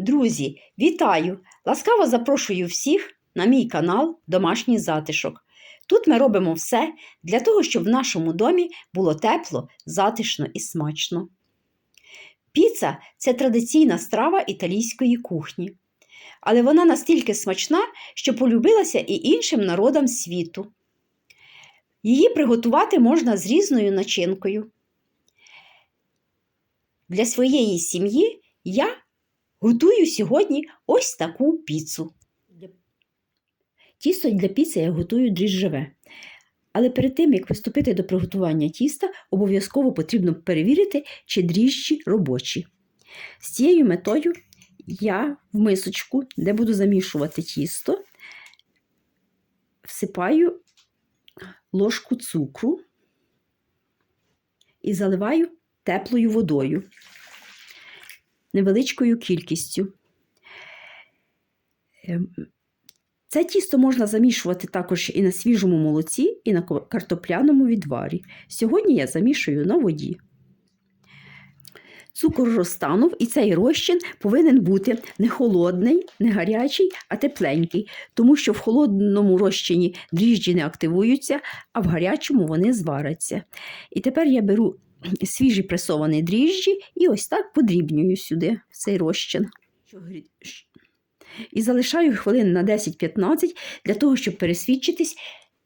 Друзі, вітаю! Ласкаво запрошую всіх на мій канал Домашній затишок. Тут ми робимо все для того, щоб в нашому домі було тепло, затишно і смачно. Піца це традиційна страва італійської кухні, але вона настільки смачна, що полюбилася і іншим народам світу. Її приготувати можна з різною начинкою. Для своєї сім'ї я Готую сьогодні ось таку піцу. Тісто для піци я готую дріжджеве. Але перед тим, як приступити до приготування тіста, обов'язково потрібно перевірити, чи дріжджі робочі. З цією метою я в мисочку, де буду замішувати тісто, всипаю ложку цукру і заливаю теплою водою невеличкою кількістю. Ем, Це тісто можна замішувати також і на свіжому молоці, і на картопляному відварі. Сьогодні я замішую на воді. Цукор розтанув, і цей розчин повинен бути не холодний, не гарячий, а тепленький, тому що в холодному розчині дріжджі не активуються, а в гарячому вони зваряться. І тепер я беру свіжі пресовані дріжджі і ось так подрібнюю сюди цей розчин. І залишаю хвилин на 10-15 для того, щоб пересвідчитись,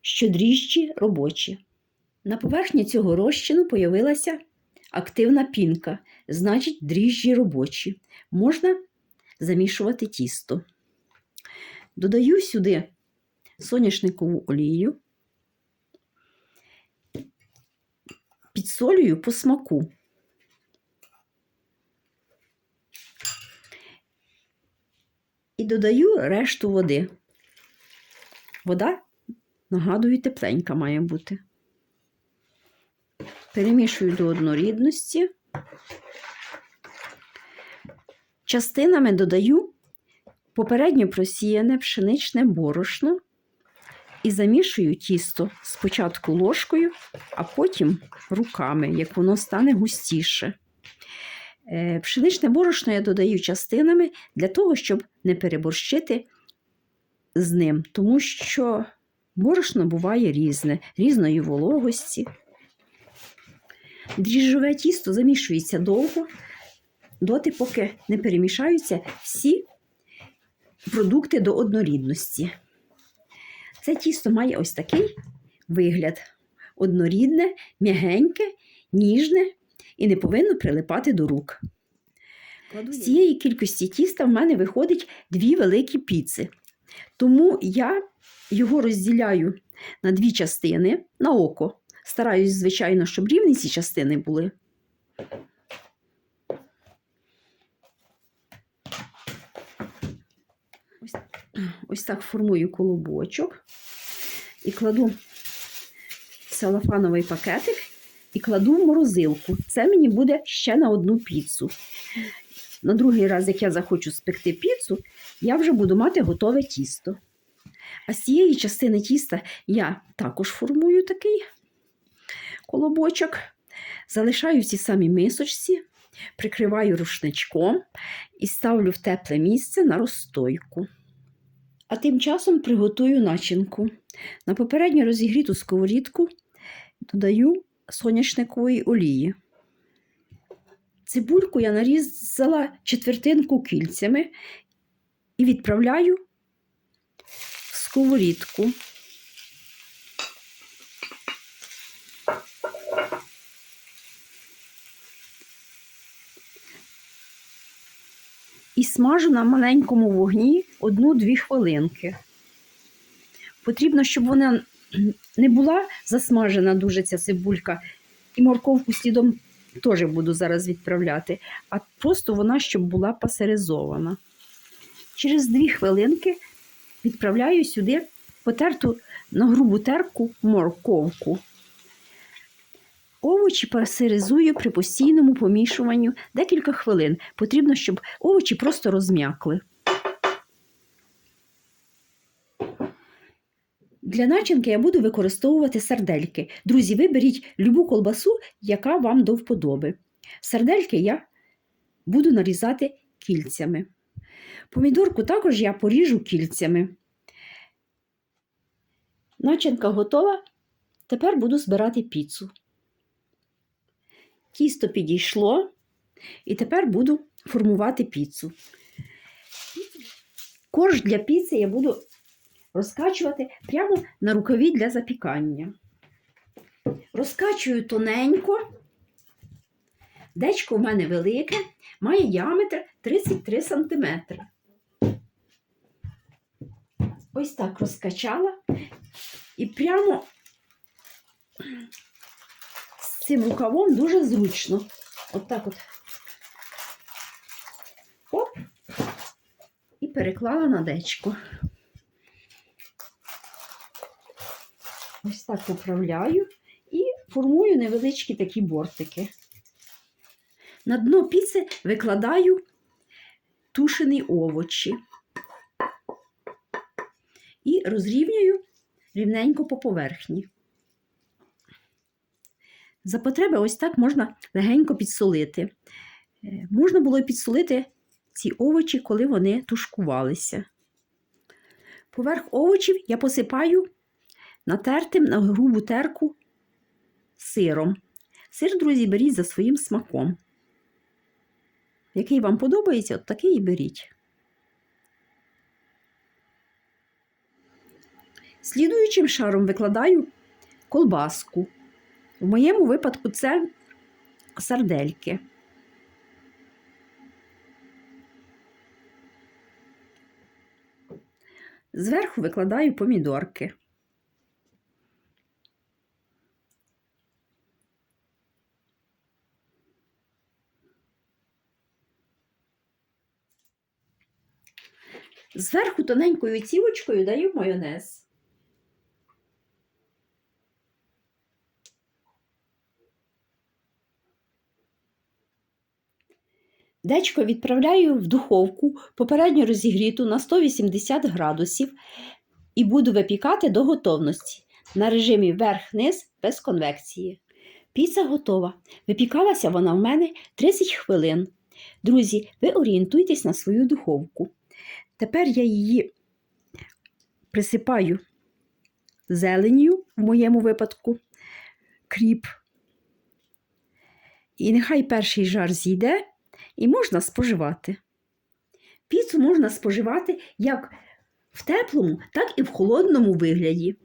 що дріжджі робочі. На поверхні цього розчину появилася активна пінка, значить, дріжджі робочі. Можна замішувати тісто. Додаю сюди соняшникову олію. Підсолюю по смаку. І додаю решту води. Вода, нагадую, тепленька має бути. Перемішую до однорідності. Частинами додаю попередньо просіяне пшеничне борошно і замішую тісто спочатку ложкою, а потім руками, як воно стане густіше. Е, пшеничне борошно я додаю частинами для того, щоб не переборщити з ним, тому що борошно буває різне, різної вологості. Дріжджове тісто замішується довго, доти, поки не перемішаються всі продукти до однорідності. Це тісто має ось такий вигляд: однорідне, м'ягеньке, ніжне і не повинно прилипати до рук. З цієї кількості тіста в мене виходить дві великі піци. Тому я його розділяю на дві частини на око. Стараюсь, звичайно, щоб рівні ці частини були. Ось, так формую колобочок і кладу целофановий пакетик і кладу в морозилку. Це мені буде ще на одну піцу. На другий раз, як я захочу спекти піцу, я вже буду мати готове тісто. А з цієї частини тіста я також формую такий колобочок, залишаю в цій самій мисочці, прикриваю рушничком і ставлю в тепле місце на розстойку. А тим часом приготую начинку. На попередньо розігріту сковорідку додаю соняшникової олії. Цибульку я нарізала четвертинку кільцями і відправляю в сковорідку. І смажу на маленькому вогні одну-дві хвилинки. Потрібно, щоб вона не була засмажена дуже ця цибулька, і морковку слідом теж буду зараз відправляти, а просто вона щоб була пасеризована. Через дві хвилинки відправляю сюди потерту на грубу терку морковку. Овочі пасеризую при постійному помішуванню декілька хвилин. Потрібно, щоб овочі просто розм'якли. Для начинки я буду використовувати сардельки. Друзі, виберіть любу колбасу, яка вам до вподоби. Сардельки я буду нарізати кільцями. Помідорку також я поріжу кільцями. Начинка готова. Тепер буду збирати піцу. Тісто підійшло, і тепер буду формувати піцу. Корж для піци я буду розкачувати прямо на рукаві для запікання. Розкачую тоненько. Дечко в мене велике, має діаметр 33 см. Ось так розкачала і прямо цим рукавом дуже зручно. От так от. Оп. І переклала на дечко. Ось так поправляю і формую невеличкі такі бортики. На дно піци викладаю тушені овочі і розрівнюю рівненько по поверхні. За потреби ось так можна легенько підсолити. Е, Можна було підсолити ці овочі, коли вони тушкувалися. Поверх овочів я посипаю натертим на грубу терку сиром. Сир, друзі, беріть за своїм смаком. Який вам подобається, от такий і беріть. Слідуючим шаром викладаю колбаску. В моєму випадку це сардельки. Зверху викладаю помідорки. Зверху тоненькою цівочкою даю майонез. Дечко відправляю в духовку, попередньо розігріту на 180 градусів і буду випікати до готовності на режимі верх-низ без конвекції. Піца готова. Випікалася вона в мене 30 хвилин. Друзі, ви орієнтуйтесь на свою духовку. Тепер я її присипаю зеленню, в моєму випадку, кріп. І нехай перший жар зійде, і можна споживати. Піцу можна споживати як в теплому, так і в холодному вигляді.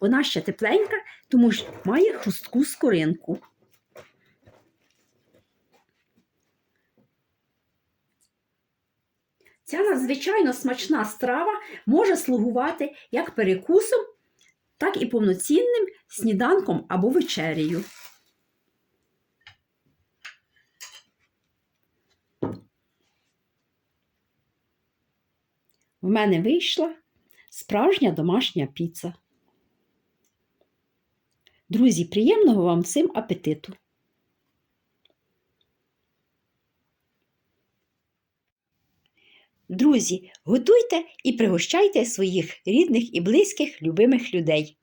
Вона ще тепленька, тому що має хрустку скоринку. Ця надзвичайно смачна страва може слугувати як перекусом, так і повноцінним сніданком або вечерею. В мене вийшла справжня домашня піца. Друзі, приємного вам всім апетиту! Друзі, готуйте і пригощайте своїх рідних і близьких любимих людей.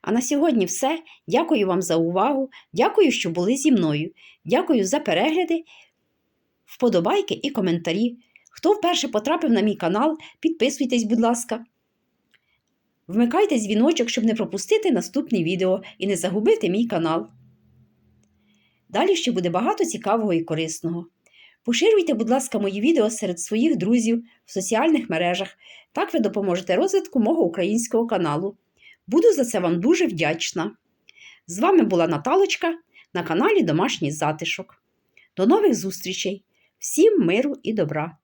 А на сьогодні все. Дякую вам за увагу. Дякую, що були зі мною. Дякую за перегляди, вподобайки і коментарі. Хто вперше потрапив на мій канал, підписуйтесь, будь ласка. Вмикайте дзвіночок, щоб не пропустити наступне відео і не загубити мій канал. Далі ще буде багато цікавого і корисного. Поширюйте, будь ласка, мої відео серед своїх друзів в соціальних мережах. Так ви допоможете розвитку мого українського каналу. Буду за це вам дуже вдячна. З вами була Наталочка на каналі Домашній Затишок. До нових зустрічей! Всім миру і добра!